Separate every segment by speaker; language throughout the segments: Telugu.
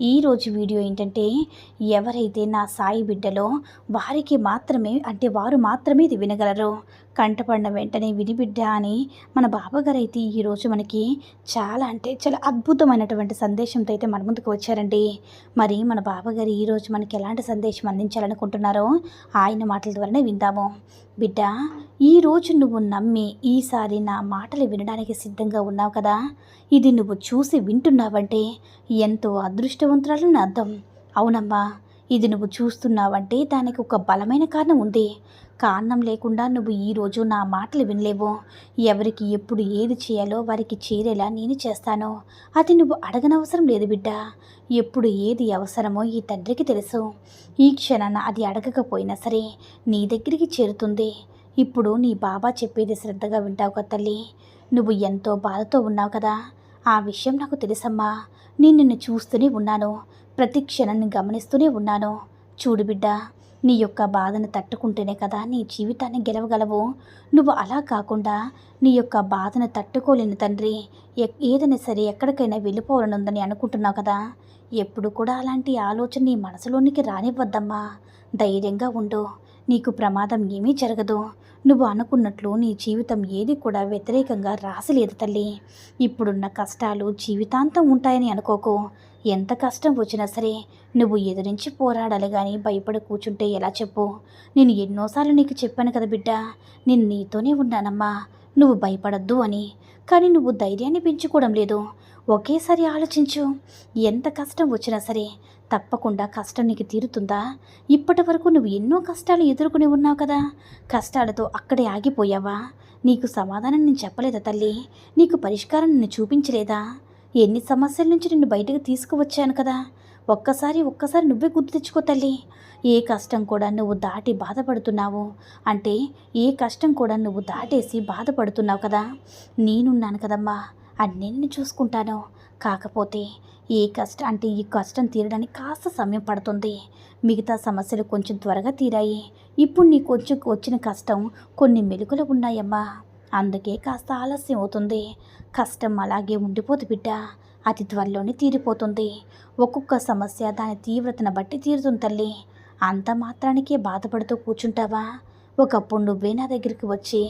Speaker 1: ఈరోజు వీడియో ఏంటంటే ఎవరైతే నా సాయి బిడ్డలో వారికి మాత్రమే అంటే వారు మాత్రమే ఇది వినగలరు కంటపడిన వెంటనే వినిబిడ్డ అని మన బాబాగారు అయితే ఈరోజు మనకి చాలా అంటే చాలా అద్భుతమైనటువంటి సందేశంతో అయితే మన ముందుకు వచ్చారండి. మరి మన బాబాగారు ఈరోజు మనకి ఎలాంటి సందేశం అందించాలనుకుంటున్నారో ఆయన మాటల ద్వారానే విందాము. బిడ్డ ఈరోజు నువ్వు నమ్మి ఈసారి నా మాటలు వినడానికి సిద్ధంగా ఉన్నావు కదా? ఇది నువ్వు చూసి వింటున్నావంటే ఎంతో అదృష్టం అదృష్టవంతురాలని అర్థం. అవునమ్మా ఇది నువ్వు చూస్తున్నావంటే దానికి ఒక బలమైన కారణం ఉంది. కారణం లేకుండా నువ్వు ఈరోజు నా మాటలు వినలేవు. ఎవరికి ఎప్పుడు ఏది చేయాలో వారికి చేరేలా నేను చేస్తాను. అది నువ్వు అడగనవసరం లేదు బిడ్డ. ఎప్పుడు ఏది అవసరమో ఈ తండ్రికి తెలుసు. ఈ క్షణాన అది అడగకపోయినా సరే నీ దగ్గరికి చేరుతుంది. ఇప్పుడు నీ బాబా చెప్పేది శ్రద్ధగా వింటావు కదా తల్లి. నువ్వు ఎంతో బాధతో ఉన్నావు కదా. ఆ విషయం నాకు తెలుసమ్మా. నేను నిన్ను చూస్తూనే ఉన్నాను. ప్రతి క్షణాన్ని గమనిస్తూనే ఉన్నాను. చూడు బిడ్డ నీ యొక్క బాధను తట్టుకుంటేనే కదా నీ జీవితాన్ని గెలవగలవు. నువ్వు అలా కాకుండా నీ యొక్క బాధను తట్టుకోలేని తండ్రి ఎ- ఏదైనా సరే ఎక్కడికైనా వెళ్ళిపోవాలనుందని అనుకుంటున్నావు కదా. ఎప్పుడు కూడా అలాంటి ఆలోచన నీ మనసులోనికి రానివ్వద్దమ్మా. ధైర్యంగా ఉండు. నీకు ప్రమాదం ఏమీ జరగదు. నువ్వు అనుకున్నట్లు నీ జీవితం ఏది కూడా వ్యతిరేకంగా రాసలేదు తల్లి. ఇప్పుడున్న కష్టాలు జీవితాంతం ఉంటాయని అనుకోకు. ఎంత కష్టం వచ్చినా సరే నువ్వు ఎదురించి పోరాడాలి కానీ భయపడి కూర్చుంటే ఎలా చెప్పు? నేను ఎన్నోసార్లు నీకు చెప్పాను కదా బిడ్డ. నేను నీతోనే ఉన్నానమ్మా. నువ్వు భయపడద్దు అని. కానీ నువ్వు ధైర్యాన్ని పెంచుకోవడం లేదు. ఒకేసారి ఆలోచించు. ఎంత కష్టం వచ్చినా సరే తప్పకుండా కష్టం నీకు తీరుతుందా? ఇప్పటి వరకు నువ్వు ఎన్నో కష్టాలు ఎదుర్కొని ఉన్నావు కదా. కష్టాలతో అక్కడే ఆగిపోయావా? నీకు సమాధానం నేను చెప్పలేదా తల్లి? నీకు పరిష్కారం నిన్ను చూపించలేదా? ఎన్ని సమస్యల నుంచి నిన్ను బయటకు తీసుకువచ్చాను కదా. ఒక్కసారి ఒక్కసారి నువ్వే గుర్తు తెచ్చుకో తల్లి. ఏ కష్టం కూడా నువ్వు దాటి బాధపడుతున్నావు అంటే ఏ కష్టం కూడా నువ్వు దాటేసి బాధపడుతున్నావు కదా? నేనున్నాను కదమ్మా. అది నేను చూసుకుంటాను. కాకపోతే ఏ కష్టం అంటే ఈ కష్టం తీరడానికి కాస్త సమయం పడుతుంది. మిగతా సమస్యలు కొంచెం త్వరగా తీరాయి. ఇప్పుడు నీ కొంచెం వచ్చిన కష్టం కొన్ని మెలుకలు ఉన్నాయమ్మా. అందుకే కాస్త ఆలస్యం అవుతుంది. కష్టం అలాగే ఉండిపోదు బిడ్డ. అతి త్వరలోనే తీరిపోతుంది. ఒక్కొక్క సమస్య దాని తీవ్రతను బట్టి తీరుతుంది తల్లి. అంత మాత్రానికే బాధపడుతూ కూర్చుంటావా? ఒకప్పుడు నువ్వే నా దగ్గరికి వచ్చి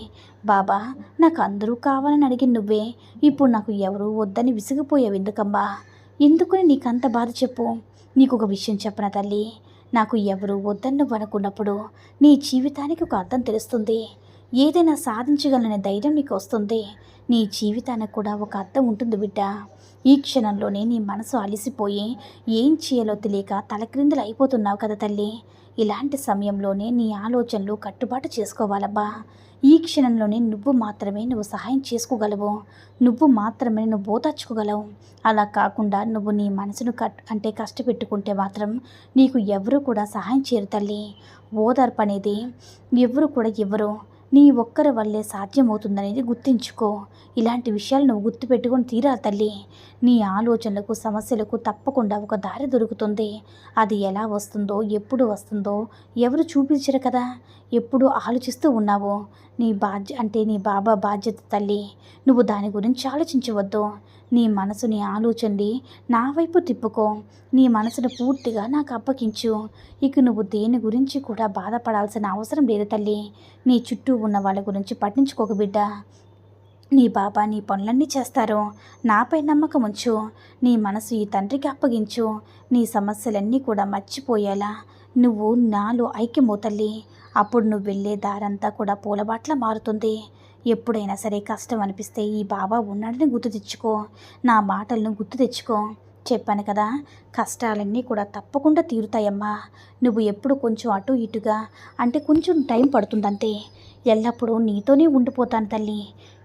Speaker 1: బాబా నాకు అందరూ కావాలని అడిగిన నువ్వే. ఇప్పుడు నాకు ఎవరూ వద్దని విసిగిపోయావు ఎందుకమ్మా? ఎందుకని నీకంత బాధ చెప్పు. నీకు ఒక విషయం చెప్పన తల్లి? నాకు ఎవరు వద్దని నువ్వు అనుకున్నప్పుడు నీ జీవితానికి ఒక అర్థం తెలుస్తుంది. ఏదైనా సాధించగలనే ధైర్యం నీకు వస్తుంది నీ జీవితానికి కూడా ఒక అర్థం ఉంటుంది బిడ్డ. ఈ క్షణంలోనే నీ మనసు అలిసిపోయి ఏం చేయాలో తెలియక తలక్రిందులు అయిపోతున్నావు కదా తల్లి. ఇలాంటి సమయంలోనే నీ ఆలోచనలు కట్టుబాటు చేసుకోవాలబ్బా. ఈ క్షణంలోనే నువ్వు మాత్రమే నువ్వు సహాయం చేసుకోగలవు. నువ్వు మాత్రమే నువ్వు బోతాచుకోగలవు అలా కాకుండా నువ్వు నీ మనసును కట్ అంటే కష్టపెట్టుకుంటే మాత్రం నీకు ఎవరు కూడా సహాయం చేయరు తల్లి. ఓదార్పు అనేది ఎవరు కూడా ఇవ్వరు. నీ ఒక్కరి వల్లే సాధ్యమవుతుందనేది గుర్తించుకో. ఇలాంటి విషయాలు నువ్వు గుర్తుపెట్టుకొని తీరా తల్లి. నీ ఆలోచనలకు సమస్యలకు తప్పకుండా ఒక దారి దొరుకుతుంది. అది ఎలా వస్తుందో ఎప్పుడు వస్తుందో ఎవరు చూపించరు కదా. ఎప్పుడు ఆలోచిస్తూ ఉన్నావు. నీ బాధ్య అంటే నీ బాబా బాధ్యత తల్లి. నువ్వు దాని గురించి ఆలోచించవద్దు. నీ మనసుని ఆలోచండి. ఆలోచనని నా వైపు తిప్పుకో. నీ మనసును పూర్తిగా నాకు అప్పగించు. ఇక నువ్వు దేని గురించి కూడా బాధపడాల్సిన అవసరం లేదు తల్లి. నీ చుట్టూ ఉన్న వాళ్ళ గురించి పట్టించుకోక బిడ్డ. నీ బాబా నీ పనులన్నీ చేస్తారు. నాపై నమ్మకం ఉంచు. నీ మనసు ఈ తండ్రికి అప్పగించు. నీ సమస్యలన్నీ కూడా మర్చిపోయేలా నువ్వు నాలో ఐక్యమవుతల్లి అప్పుడు నువ్వు వెళ్ళే దారంతా కూడా పూలబాట్ల మారుతుంది. ఎప్పుడైనా సరే కష్టం అనిపిస్తే ఈ బాబా ఉన్నాడని గుర్తు తెచ్చుకో నా మాటలను గుర్తు తెచ్చుకో. చెప్పాను కదా కష్టాలన్నీ కూడా తప్పకుండా తీరుతాయమ్మా. నువ్వు ఎప్పుడు కొంచెం అటు ఇటుగా అంటే కొంచెం టైం పడుతుందంతే. ఎల్లప్పుడూ నీతోనే ఉండిపోతాను తల్లి.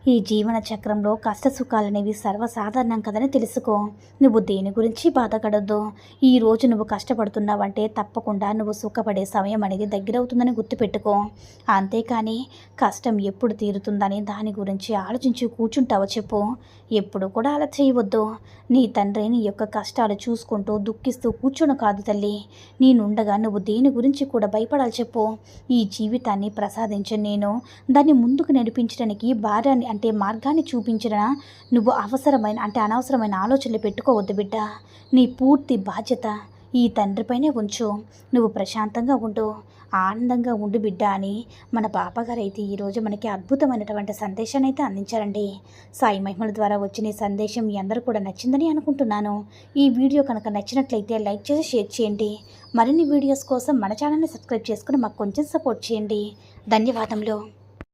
Speaker 1: ఈ జీవన చక్రంలో కష్ట సుఖాలనేవి సర్వసాధారణం కదని తెలుసుకో. నువ్వు దేని గురించి బాధపడద్దు. ఈ రోజు నువ్వు కష్టపడుతున్నావంటే తప్పకుండా నువ్వు సుఖపడే సమయం అనేది దగ్గరవుతుందని గుర్తుపెట్టుకో. అంతేకాని కష్టం ఎప్పుడు తీరుతుందని దాని గురించి ఆలోచించి కూర్చుంటావో చెప్పు. ఎప్పుడు కూడా అలా చేయవద్దు. నీ తండ్రి నీ యొక్క కష్టాలు చూసుకుంటూ దుఃఖిస్తూ కూర్చొని కాదు తల్లి. నేనుండగా నువ్వు దేని గురించి కూడా భయపడాలి చెప్పు. ఈ జీవితాన్ని ప్రసాదించిన నేను. దాన్ని ముందుకు నడిపించడానికి భార్యని అంటే మార్గాన్ని చూపించిన నువ్వు అవసరమైన అంటే అనవసరమైన ఆలోచనలు పెట్టుకోవద్దు బిడ్డ. నీ పూర్తి బాధ్యత ఈ తండ్రిపైనే ఉంచు. నువ్వు ప్రశాంతంగా ఉండు. ఆనందంగా ఉండు బిడ్డ అని మన పాపగారు అయితే ఈరోజు మనకి అద్భుతమైనటువంటి సందేశాన్ని అయితే అందించారండి. సాయి మహిమల ద్వారా వచ్చిన సందేశం మీ అందరూ కూడా నచ్చిందని అనుకుంటున్నాను. ఈ వీడియో కనుక నచ్చినట్లయితే లైక్ చేసి షేర్ చేయండి. మరిన్ని వీడియోస్ కోసం మన ఛానల్ని సబ్స్క్రైబ్ చేసుకుని మాకు కొంచెం సపోర్ట్ చేయండి. ధన్యవాదములు.